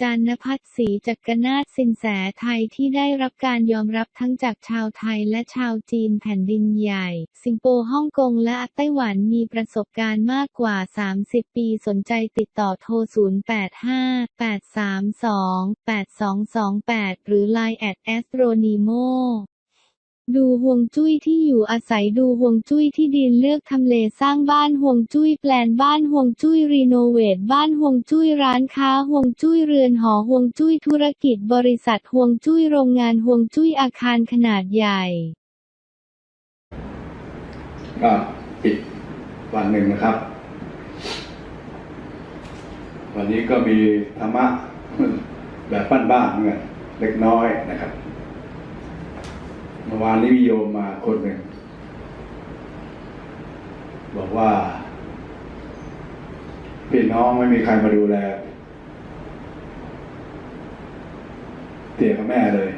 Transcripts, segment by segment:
จารย์นภัสศรีจักรนาถสินแสไทยที่ได้รับการยอมรับทั้งจากชาวไทยและชาวจีนแผ่นดินใหญ่ สิงคโปร์ฮ่องกงและไต้หวันมีประสบการณ์มากกว่า 30 ปีสนใจติดต่อโทร 0858328228 หรือ Line แอ ดแอสโตรนีโมดูฮวงจุ้ยที่อยู่อาศัยดูฮวงจุ้ยที่ดินเลือกทำเลสร้างบ้านฮวงจุ้ยแปลนบ้านฮวงจุ้ยรีโนเวทบ้านฮวงจุ้ยร้านค้าฮวงจุ้ยเรือนหอฮวงจุ้ยธุรกิจบริษัทฮวงจุ้ยโรงงานฮวงจุ้ยอาคารขนาดใหญ่ก็อีกวันหนึ่งนะครับ วันนี้ก็มีธรรมะแบบบ้านๆเหมือนเล็กน้อยนะครับ มื่อวานนี้มีโยมมาคนหนึ่งบอกว่าพี่น้องไม่มีใครมาดูแลเตี่ยกับแม่เลย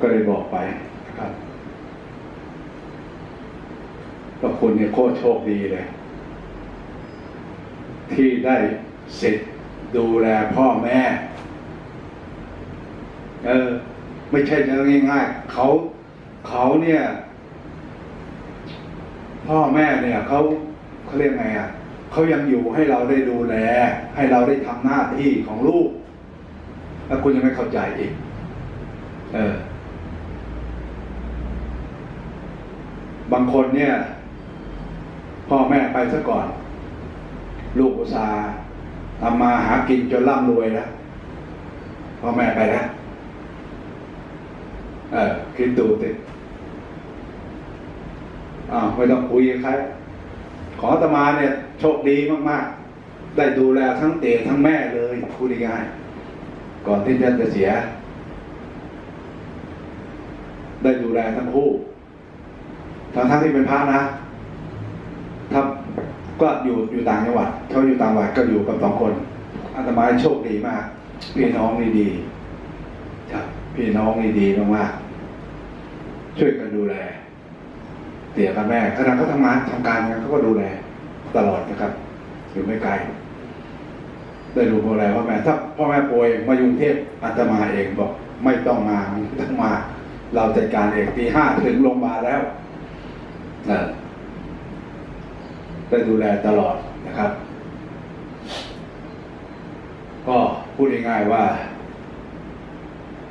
ก็เลยบอกไปนะครับว่าคุณเนี่ยโคตรโชคดีเลย ที่ได้สิทธิ์ดูแลพ่อแม่ เออ ไม่ใช่เรื่องง่ายๆเขาเขาเนี่ย พ่อแม่เนี่ยเขาเขาเรียกไงอะเขายังอยู่ให้เราได้ดูแล ให้เราได้ทำหน้าที่ของลูก แล้วคุณยังไม่เข้าใจอีก เออ บางคนเนี่ย พ่อแม่ไปซะก่อน ลูกอุตส่าห์ทำมาหากินจนร่ำรวยแล้วพ่อแม่ไปแล้ว เออคิดดูสิอ้าไม่ต้องคุยใคร ขออาตมาเนี่ย โชคดีมากๆ ได้ดูแลทั้งเต๋ทั้งแม่เลยพูดง่ายๆก่อนที่จะเสีย ได้ดูแลทั้งคู่ทั้งทั้งที่เป็นพระนะถ้าก็อยู่อยู่ต่างจังหวัดเขาอยู่ต่างจังหวัดก็อยู่กับสองคนอาตมาโชคดีมาก พี่น้องนี่ดีครับพี่น้องนี่ดีมากๆ ช่วยกันดูแลเตี่ยกับแม่ขณะเขาทำงานทำการกันเขาก็ดูแลตลอดนะครับอยู่ไม่ไกลได้รู้ดูแลพ่อแม่ถ้าพ่อแม่ป่วยมายุงเทพอาตมาเองบอกไม่ต้องมาไม่ต้องมา เราจัดการเองตีห้าถึงโรงพยาบาลแล้วได้ดูแลตลอดนะครับ ก็พูดง่ายๆว่า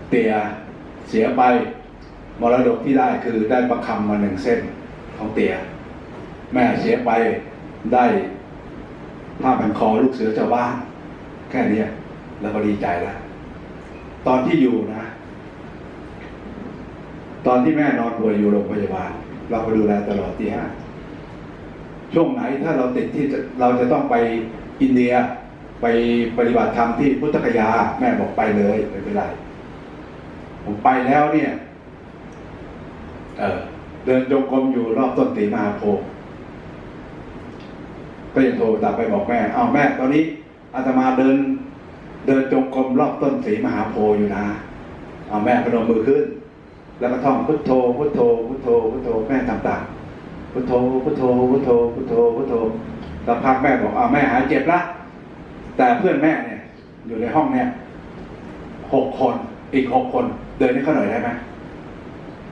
เตียเสียไป มรดกที่ได้คือได้ประคำมาหนึ่งเส้นของเตีย แม่เสียไปได้ผ้าพันคอลูกเสือชาวบ้าน แค่นี้แล้วก็ดีใจแล้ว ตอนที่อยู่นะ ตอนที่แม่นอนป่วยอยู่โรงพยาบาล เราก็ดูแลตลอดที่ห้าช่วงไหนถ้าเราติดที่เราจะต้องไปอินเดียไปปฏิบัติธรรมที่พุทธคยา แม่บอกไปเลยไม่เป็นไรผมไปแล้วเนี่ย เออเดินจงกรมอยู่รอบต้นตีมหาโพธิ์ก็ยังโทรตามไปบอกแม่ เอาแม่ตอนนี้อาตมาเดิน เดินจงกรมรอบต้นสีมหาโพธิ์อยู่นะ เอาแม่พนมมือขึ้น แล้วก็ท่องพุทโธพุทโธพุทโธพุทโธแม่ทำตามพุทโธพุทโธพุทโธพุทโธพุทโธสักพักแม่บอกเอาแม่หายเจ็บละแต่เพื่อนแม่เนี่ย อยู่ในห้องเนี่ยหกคนอีกหกคน เดินให้เขาหน่อยได้ไหม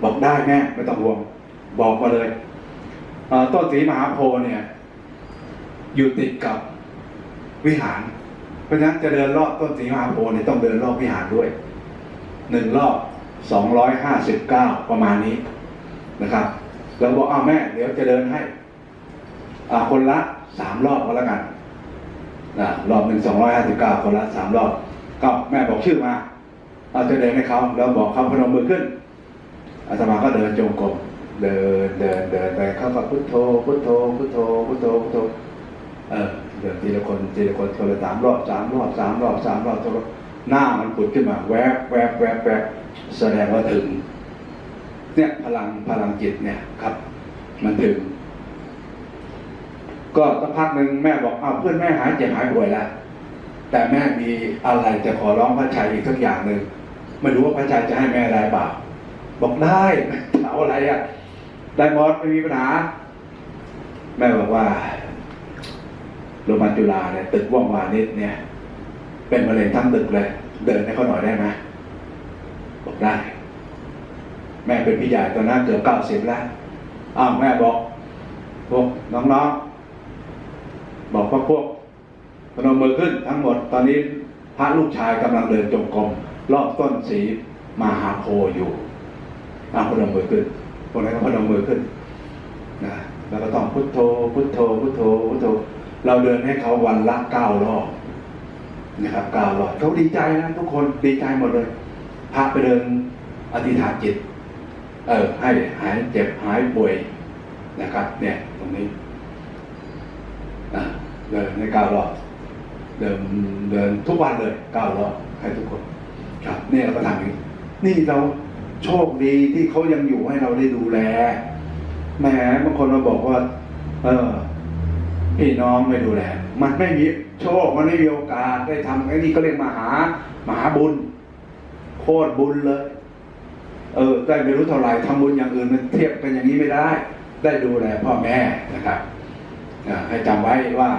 บอกได้แม่ไม่ต้องห่วง บอกมาเลยต้นสีมหาโพธิ์เนี่ย อยู่ติดกับวิหาร เพราะฉะนั้นจะเดินรอบต้นสีมหาโพธิ์เนี่ยต้องเดินรอบวิหารด้วยหนึ่งรอบสองร้อยห้าสิบเก้าประมาณนี้นะครับเราบอกอ้าวแม่เดี๋ยวจะเดินให้คนละสามรอบก็แล้วกันนะรอบหนึ่งสองร้อยห้าสิบเก้าคนละสามรอบก็แม่บอกชื่อมา เราจะเดินให้เขาแล้วบอกเขาพนมมือขึ้น อาตมาก็เดินจงกรมเดินเดินเดินไปเข้าก็พุทโธพุทโธพุทโธพุทโธพุทโธเออเดินทีละคนทีละคนคนละสามรอบสามรอบสามรอบสามรอบจนหน้ามันปุดขึ้นมาแวบแวบแวบแวบแสดงว่าถึง เนี่ยพลังพลังจิตเนี่ยครับ มันถึง ก็สักพักหนึ่งแม่บอกอ้าวเพื่อนแม่หายเจ็บหายป่วยแล้วแต่แม่มีอะไรจะขอร้องพระชัยอีกสักอย่างหนึ่งไม่รู้ว่าพระชัยจะให้แม่ได้เปล่า บอกได้เอาอะไรอะ ได้หมดไม่มีปัญหา แม่บอกว่าโรงพยาบาลจุฬาเนี่ยตึกว่องวานิชเนี่ย เป็นมะเร็งทั้งตึกเลย เดินให้เขาหน่อยได้ไหมบอกได้ แม่เป็นพี่ใหญ่ตอนนั้นเกือบเก้าสิบแล้วอ้าวแม่บอกพวกน้องๆ บอกว่าพวกพนมมือขึ้นทั้งหมด ตอนนี้พระลูกชายกำลังเดินจงกรมรอบต้นสีมหาโพธิ์อยู่ อ้าวพนมมือขึ้นพวกนั้นก็พนมมือขึ้นนะแล้วก็ต้องพุทโธพุทโธพุทโธพุทโธเราเดินให้เขาวันละเก้ารอบนะครับเก้ารอบเขาดีใจนะทุกคนดีใจหมดเลยพาไปเดินอธิษฐานจิต เออ ให้หายเจ็บหายป่วยนะครับ เนี่ยตรงนี้อะเดินในเก้ารอบเดินเดินทุกวันเลยเก้ารอบให้ทุกคน ครับ เนี่ยเราก็ทำอย่างนี้นี่เรา โชคดีที่เขายังอยู่ให้เราได้ดูแลแหมบางคนมาบอกว่า เออพี่น้องไม่ดูแล มันไม่มีโชคมันไม่มีโอกาสได้ทำไอ้นี่ก็เรียกมหามหาบุญ โคตรบุญเลย เออ ได้ไม่รู้เท่าไหร่ทำบุญอย่างอื่นมันเทียบกันอย่างนี้ไม่ได้ ได้ดูแลพ่อแม่นะครับให้จำไว้ว่า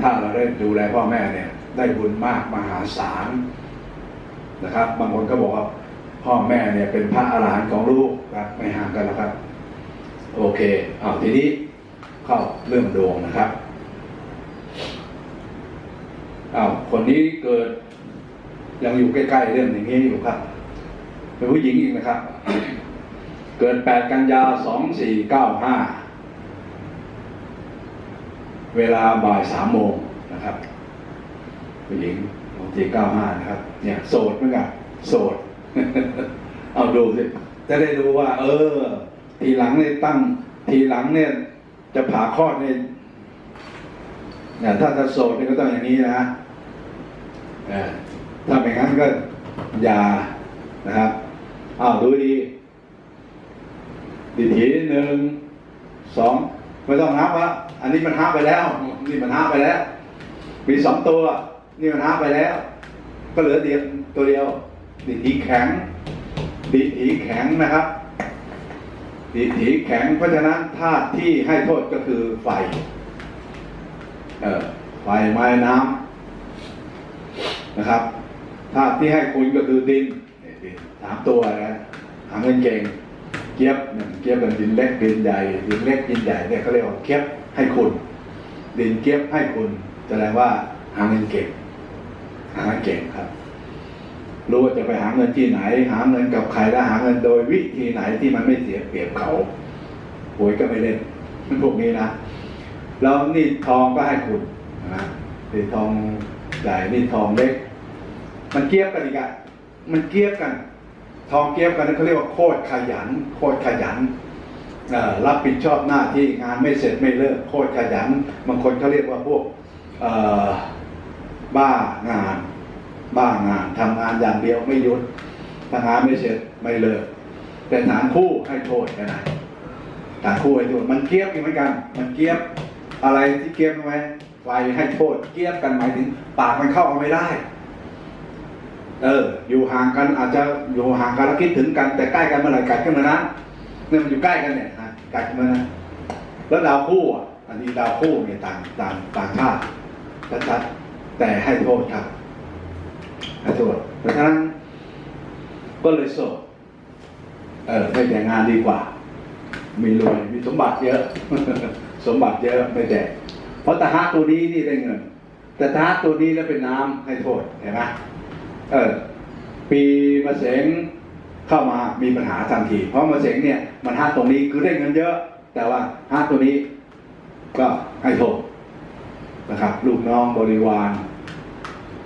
ถ้าเราได้ดูแลพ่อแม่เนี่ย ได้บุญมากมหาศาลนะครับ บางคนก็บอกว่า พ่อแม่เนี่ยเป็นพระอรหันต์ของลูกครับไม่ห่างกันแล้วครับ โอเคเอาทีนี้เข้าเรื่องดวงนะครับเอาคนนี้เกิด ยังอยู่ใกล้ๆเรื่องอย่างนี้อยู่ครับ เป็นผู้หญิงอีกนะครับ เกิด 8 กันยา 2495 เวลาบ่ายสามโมงนะครับ ผู้หญิงบางที95 นะครับ เนี่ย โสดเหมือนกันโสด เอาดูสิจะได้ดูว่า เออ ทีหลังเนี่ยตั้ง ทีหลังเนี่ย จะผ่าคลอดเนี่ยถ้าจะโสดเนี่ยก็ต้องอย่างนี้นะถ้าไม่งั้นก็อย่านะครับอ้าวดูดีดีทีหนึ่งสองไม่ต้องนับวะอันนี้มันห้าไปแล้ว นี่มันห้าไปแล้ว มีสองตัว นี่มันห้าไปแล้ว ก็เหลือเดียวตัวเดียว ดีทีแข็งดีทีแข็งนะครับดีถีแข็งเพราะฉะนั้นธาตุที่ให้โทษก็คือไฟเออไฟไม้น้ำนะครับธาตุที่ให้คุณก็คือดินดินสามตัวนะหาเงินเก่งเกียบหนึ่งเกียบเป็นดินเล็กดินใหญ่ดินเล็กดินใหญ่เนี่ยเขาเรียกว่าเกียบให้คุณ ดินเกียบให้คุณแสดงว่าหาเงินเก่งหาเงินเก่งครับ รู้ว่าจะไปหาเงินที่ไหน หาเงินกับใครและหาเงินโดยวิธีไหนที่มันไม่เสียเปรียบเขาหวยก็ไม่เล่นพวกนี้นะแล้วนี่ทองก็ให้คุณนะนี่ทองใหญ่นี่ทองเล็ก มันเกียบกันอีกอะมันเกียบกัน ทองเกียบกันนั่นเขาเรียกว่าโคตรขยัน โคตรขยันรับผิดชอบหน้าที่งานไม่เสร็จไม่เลิกโคตรขยันบางคนเขาเรียกว่าพวกบ้างาน บ้างานทำงานอย่างเดียวไม่หยุดทำงานไม่เสร็จไม่เลิกแต่ฐานคู่ให้โทษกันนะฐานคู่ให้โทษมันเกียบอีกเหมือนกัน มันเกียบอะไรที่เกียบรู้ไหมไฟให้โทษเกียบกันหมายถึง ปากมันเข้าเอาไม่ได้เอออยู่ห่างกันอาจจะอยู่ห่างกันแล้วคิดถึงกัน แต่ใกล้กันเมื่อไหร่กัดกันเมื่อนั้นเนี่ยมันอยู่ใกล้กันเนี่ยฮะกัดกันเมื่อนั้นแล้วดาวคู่อะอันนี้ดาวคู่เนี่ยต่างต่างต่างชาติชัดแต่ให้โทษครับ ให้โทษเพราะฉะนั้นก็เลยโสดเออไม่แต่งงานดีกว่า มีรวยมีสมบัติเยอะ สมบัติเยอะไม่แต่เพราะตาฮะตัวนี้นี่ได้เงิน แต่ตาฮะตัวนี้แล้วเป็นน้ำให้โทษเห็นไหมเออปีมะเสงเข้ามามีปัญหาทันที เพราะมะเสงเนี่ยมันฮะตรงนี้คือได้เงินเยอะ แต่ว่าฮะตัวนี้ก็ให้โทษนะครับ ลูกน้องบริวาร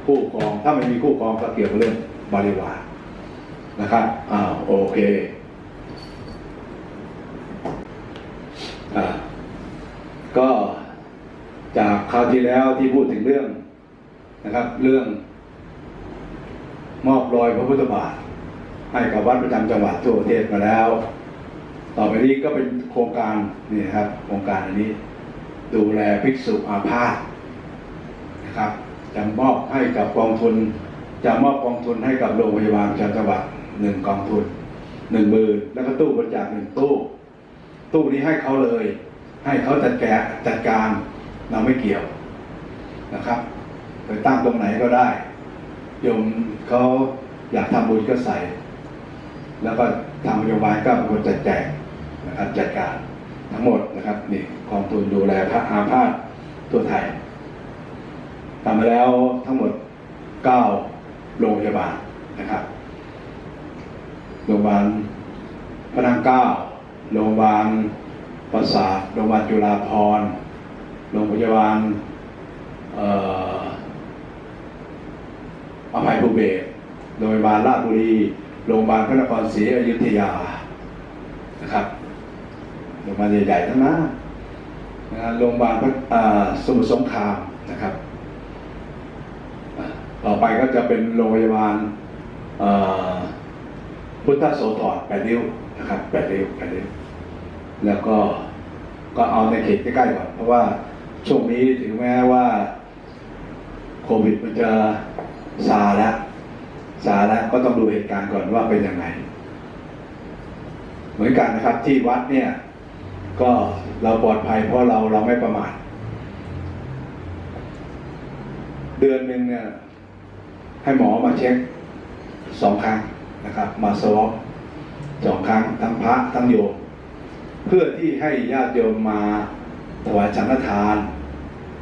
คู่ครอง ถ้าไม่มีคู่ครองก็เกี่ยวกับเรื่องบริวารนะครับอ่าโอเคอ่าก็จากคราวที่แล้วที่พูดถึงเรื่องนะครับ เรื่อง มอบรอยพระพุทธบาท ให้กับวัดประจำจังหวัดทั่วประเทศมาแล้ว ต่อไปนี้ก็เป็นโครงการนี่นะครับ โครงการอันนี้ ดูแลภิกษุอาพาธนะครับ จะมอบให้กับกองทุน จะมอบกองทุนให้กับโรงพยาบาลจังหวัดหนึ่งกองทุนหนึ่งหมื่นแล้วก็ตู้บริจาคหนึ่งตู้ ตู้นี้ให้เขาเลย ให้เขาจัดแกะจัดการเราไม่เกี่ยวนะครับ ไปตั้งตรงไหนก็ได้โยมเขาอยากทำบุญก็ใส่ แล้วก็ทางโยบายก็เป็นคนจัดแจงนะครับจัดการทั้งหมดนะครับนี่กองทุนดูแลพระอาพาธทั่วไทย ทำมาแล้วทั้งหมด 9 โรงพยาบาลนะครับ โรงพยาบาลพระนางเก้าโรงพยาบาลประสาทโรงพยาบาลจุฬาภรณ์โรงพยาบาลอภัยภูเบศโรงพยาบาลราชบุรี โรงพยาบาลพระนครศรีอยุธยา นะครับ โรงพยาบาลใหญ่ๆทั้งนั้นโรงพยาบาลสมุทรสงครามนะครับ ต่อไปก็จะเป็นโรงพยาบาลพุทธโสธรแปดริ้วนะครับแปดริ้วแปดริ้วแล้วก็ก็เอาในเขตใกล้ๆก่อนเพราะว่าช่วงนี้ถึงแม้ว่าโควิดมันจะซาแล้วซาแล้วก็ต้องดูเหตุการณ์ก่อนว่าเป็นยังไง เหมือนกันนะครับที่วัดเนี่ยก็เราปลอดภัยเพราะเราเราไม่ประมาทเดือนหนึ่งเนี่ย ให้หมอมาเช็คสองครั้งนะครับมาสวอปสองครั้งทั้งพระทั้งโยมเพื่อที่ให้ญาติโยมมาถวายสังฆทาน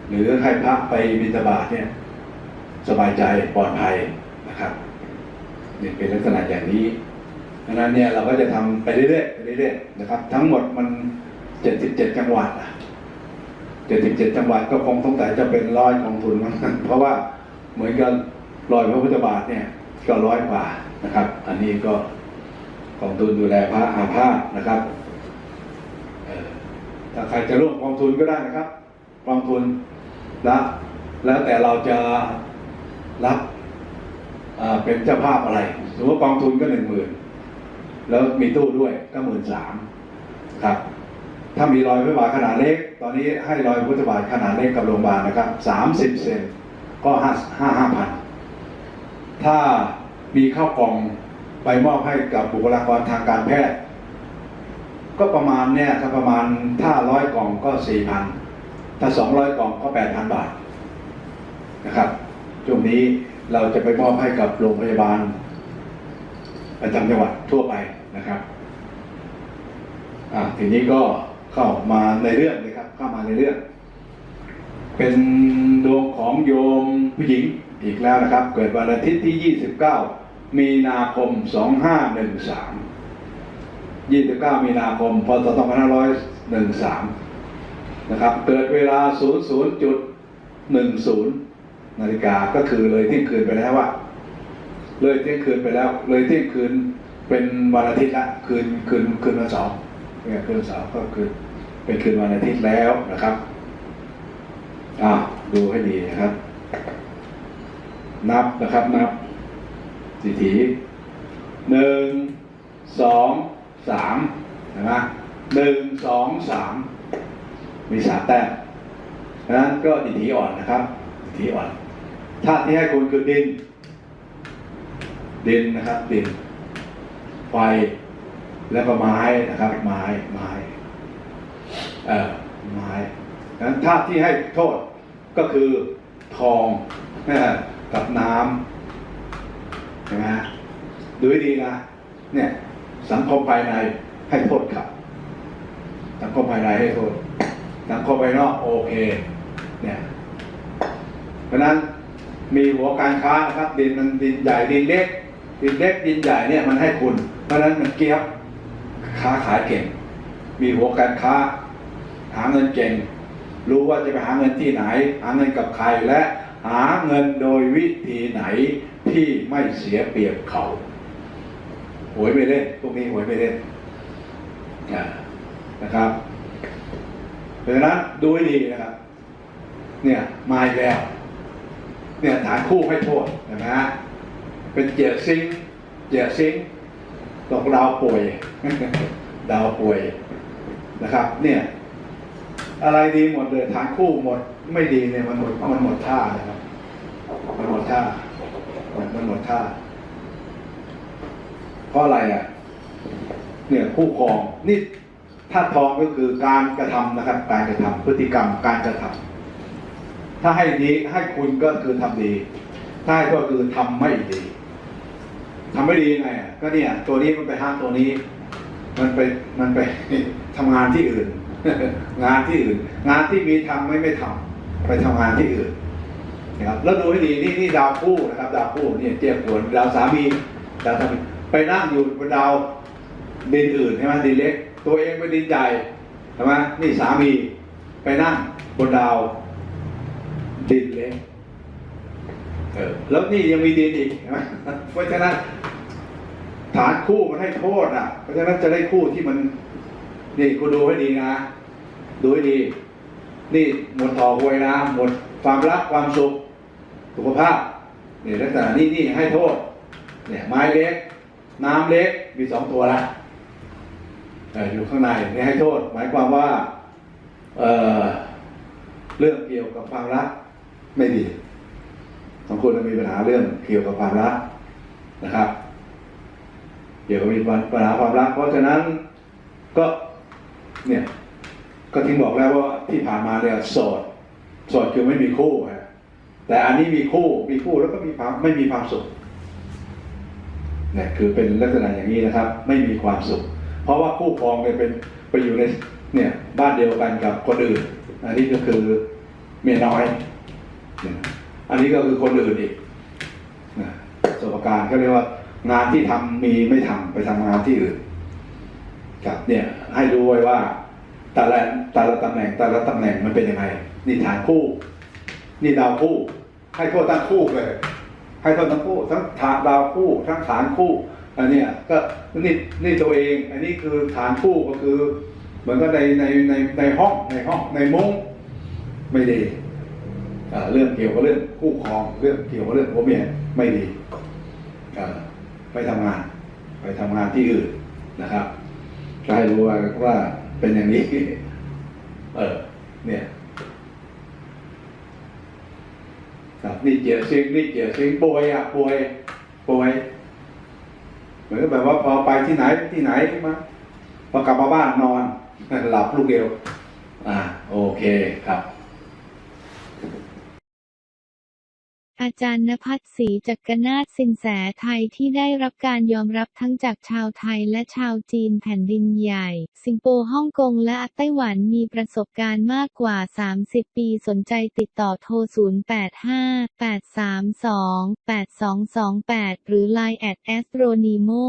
หรือให้พระไปบิณฑบาตเนี่ยสบายใจปลอดภัยนะครับนี่เป็นลักษณะอย่างนี้ดังนั้นเนี่ยเราก็จะทำไปเรื่อยๆไปเรื่อยๆนะครับ ทั้งหมดมัน 77 จังหวัดนะ77 จังหวัดก็คงต้องแต่จะเป็นร้อยกองทุนมั้งเพราะว่าเหมือนกับ รอยพระพุทธบาทเนี่ยก็ร้อยกว่านะครับ อันนี้ก็กองทุนดูแลพระอาภาธนะครับถ้าใครจะร่วมกองทุนก็ได้นะครับกองทุนล้วแล้วแต่เราจะรับเป็นเจ้าภาพอะไรสมมติว่ากองทุนก็หนึ่งหมื่นแล้วมีตู้ด้วยก็หมื่นสามครับ ถ้ามีรอยพระบาทขนาดเล็ก ตอนนี้ให้รอยพุทธบาทขนาดเล็กกับโรงพยาบาลนะครับสามสิบเซนก็ห้าห้าห้าพัน ถ้ามีข้าวกล่องไปมอบให้กับบุคลากรทางการแพทย์ ก็ประมาณเนี่ยครับประมาณถ้าร้อยกล่องก็สี่พันถ้าสองร้อยกล่องก็แปดพันบาทนะครับช่วงนี้เราจะไปมอบให้กับโรงพยาบาลประจำจังหวัดทั่วไปนะครับอะทีนี้ก็เข้ามาในเรื่องเลยครับ เข้ามาในเรื่อง เป็นดวงของโยมผู้หญิง อีกแล้วนะครับ เกิดวันอาทิตย์ที่ 29 มีนาคม 2513 29 มีนาคม พศ 2513 นะครับ เกิดเวลา 00.10 นาฬิกาก็คือเลยเที่ยงคืนไปแล้วว่า เลยเที่ยงคืนไปแล้ว เลยเที่ยงคืนเป็นวันอาทิตย์ละคืนคืนคืนวันเสาร์เนี่ยคืนวันเสาร์ก็คือเป็นคืนวันอาทิตย์แล้วนะครับอ่าดูให้ดีนะครับ นับนะครับนับสีถีหนึ่งสองสามนไหมหนึ่งสองสามมีสามแต้มนั้นก็ดิถีอ่อนนะครับดิถีอ่อนธาตุที่ให้คุณคือดิน ดินนะครับ ดิน ไฟแล้วก็ไม้นะครับ ไม้ไม้เอ่อไม้ดังนั้นธาตุที่ให้โทษก็คือทองนะ กับน้ำเห็นไหมดูให้ดีนะเนี่ย สังคมภายในให้โทษครับ สังคมภายในให้โทษ สังคมภายนอกโอเค เนี่ย เพราะนั้นมีหัวการค้านะครับดินมันดินใหญ่ดินเล็ก ดินเล็กดินใหญ่เนี่ยมันให้คุณ เพราะนั้นมันเกี้ยบค้าขายเก่ง มีหัวการค้า หาเงินเก่ง รู้ว่าจะไปหาเงินที่ไหน หาเงินกับใครและ หาเงินโดยวิธีไหนที่ไม่เสียเปรียบเขาหวยไม่เล่นพวกนี้หวยไม่เล่นนะครับเพราะฉะนั้นดูให้ดีนะครับ เนี่ยมาแล้ว เนี่ยฐานคู่ให้โทษนไหมฮะเป็นเจียซิงเจียซิงตกดาวป่วย ดาวป่วยนะครับ เนี่ย อะไรดีหมดเลยฐานคู่หมด ไม่ดีเนี่ยมันหมดมันหมดท่านะครับมันหมดท่ามันมันหมดท่า เพราะอะไรอะ เนี่ยคู่ครองนี่ธาตุทองก็คือการกระทำนะครับ การกระทำพฤติกรรมการกระทถ้าให้ดีให้คุณก็คือทำดี ถ้าให้ก็คือทำไม่ดีทำไม่ดีไงอะก็เนี่ย ตัวนี้มันไปห้ามตัวนี้ มันไปมันไปทำงานที่อื่น งานที่อื่น งานที่มีทำไม่ไม่ทำ ไปทำงานที่อื่นนะครับแล้วดูให้ดีนี่นี่ดาวคู่นะครับ ดาวคู่เนี่ยเจียบหวนดาวสามีดาวสามีไปนั่งอยู่บนดาวดินอื่นใช่ไหมดินเล็ก ตัวเองเป็นดินใหญ่ใช่ไหมนี่สามีไปนั่งบนดาว ดินเล็กเออแล้วนี่ยังมีดินอีกใช่ไหมเพราะฉะนั้นฐานคู่มันให้โทษอะ เพราะฉะนั้นจะได้คู่ที่มัน นี่คุณดูให้ดีนะ ดูให้ดี นี่หมดต่อหวยนะหมดความรักความสุขสุขภาพนี่ลักษณะนี่นี่ให้โทษเนี่ยไม้เล็ก น้ำเล็กมีสองตัวละอยู่ข้างในนี่ให้โทษ หมายความว่าเออเรื่องเกี่ยวกับความรักไม่ดีสองคนมีปัญหาเรื่องเกี่ยวกับความรักนะครับ เกี่ยวกับมีปัญหาความรัก เพราะฉะนั้นก็เนี่ย ก็ทิ้งบอกแล้วว่าที่ผ่านมาเนี่ยโสดโสดคือไม่มีคู่ฮะแต่อันนี้มีคู่มีคู่แล้วก็มีความไม่มีความสุขเนี่ยคือเป็นลักษณะอย่างนี้นะครับ ไม่มีความสุข เพราะว่าคู่ครองเนี่ยเป็นไปอยู่ในเนี่ยบ้านเดียวกันกับคนอื่น อันนี้ก็คือเมียน้อย อันนี้ก็คือคนอื่นอีกประสบการณ์ก็เรียกว่างานที่ทำมีไม่ทำไปทำงานที่อื่นครับเนี่ยให้รู้ไว้ว่า แต่ละแต่ละตำแหน่งแต่ละตำแหน่งมันเป็นยังไง นี่ฐานคู่ นี่ดาวคู่ ให้โทษทั้งคู่เลย ให้โทษทั้งคู่ ทั้งฐานดาวคู่ ทั้งฐานคู่อันนี้ก็นี่นี่ตัวเอง อันนี้คือฐานคู่ก็คือ เหมือนก็ในในในในห้องในห้องในมุ้งไม่ดีเรื่องเกี่ยวกับเรื่องคู่ครองเรื่องเกี่ยวกับเรื่องผัวเมียไม่ดีไปทำงาน ไปทำงานที่อื่นนะครับให้รู้ว่า เป็นอย่างนี้ เออ เนี่ยครับนี่เจียซิงนี่เจียซิงป่วยอะป่วยป่วยเหมือนกับแบบว่าพอไปที่ไหนที่ไหนมาพอกลับมาบ้านนอนหลับลูกเดียวอ่า โอเคครับ อาจารย์นภัสศรีจักรนาถสินแสไทยที่ได้รับการยอมรับทั้งจากชาวไทยและชาวจีนแผ่นดินใหญ่ สิงคโปร์ฮ่องกงและไต้หวันมีประสบการณ์มากกว่า 30 ปีสนใจติดต่อโทร 0858328228 หรือ Line at astronemo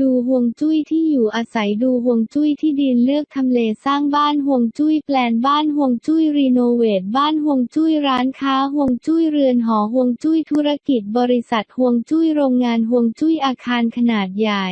ดูห่วงจุ้ยที่อยู่อาศัยดูห่วงจุ้ยที่ดินเลือกทำเลสร้างบ้านห่วงจุ้ยแปลนบ้านห่วงจุ้ยรีโนเวทบ้านห่วงจุ้ยร้านค้าห่วงจุ้ยเรือนหอห่วงจุ้ยธุรกิจบริษัทห่วงจุ้ยโรงงานห่วงจุ้ยอาคารขนาดใหญ่